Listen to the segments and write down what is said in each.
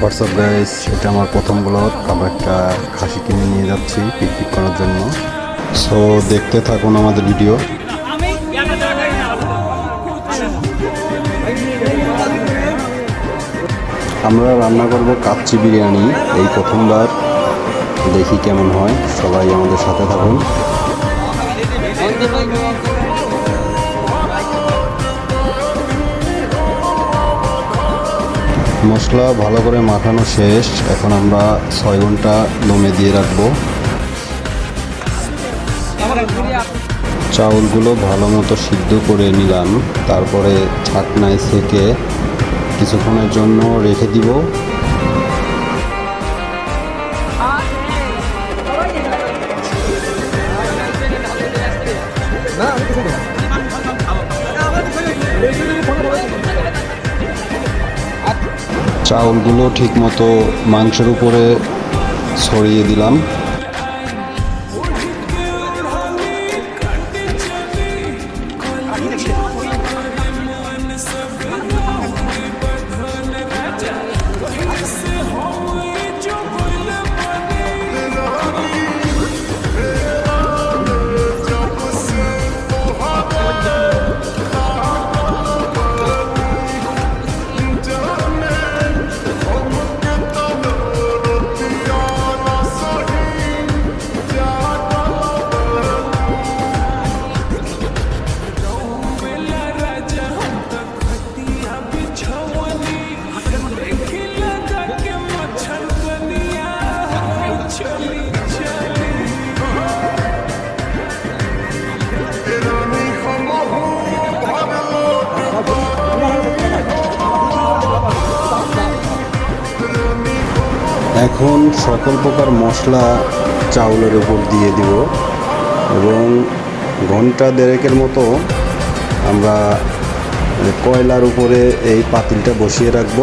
WhatsApp guys এটা আমার প্রথম ব্লগ আমরা একটা খাসি কিনে নিয়ে যাচ্ছি পিকনিক করার জন্য। সো দেখতে থাকুন আমাদের ভিডিও আমরা রান্না করব কাচ্চি বিরিয়ানি। এই প্রথমবার। দেখি কেমন হয়। সবাই আমাদের সাথে থাকুন। মশলা ভালো করে মাখানো শেষ। এখন আমরা ছয় ঘণ্টা দমে দিয়ে রাখব। চাউলগুলো ভালো মতো সিদ্ধ করে নিলাম। তারপরে ছাকনায় সেকে কিছুক্ষণের জন্য রেখে দিব। চাউলগুলো ঠিকমতো মাংসের উপরে ছড়িয়ে দিলাম। এখন সকল প্রকার মশলা চাউলের উপর দিয়ে দিব এবং ঘণ্টা দেড়েকের মতো আমরা কয়লার উপরে এই পাতিলটা বসিয়ে রাখব।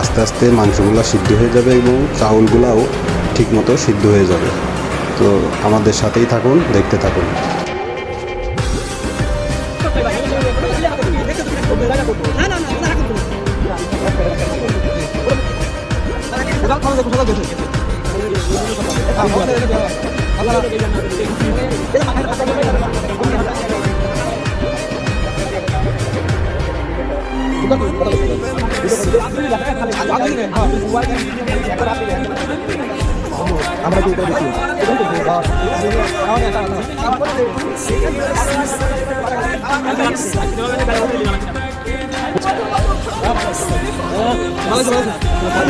আস্তে আস্তে মাংসগুলো সিদ্ধ হয়ে যাবে এবং চাউলগুলাও ঠিকমতো সিদ্ধ হয়ে যাবে। তো আমাদের সাথেই থাকুন, দেখতে থাকুন। আমরা কি করে দিচ্ছি ভালো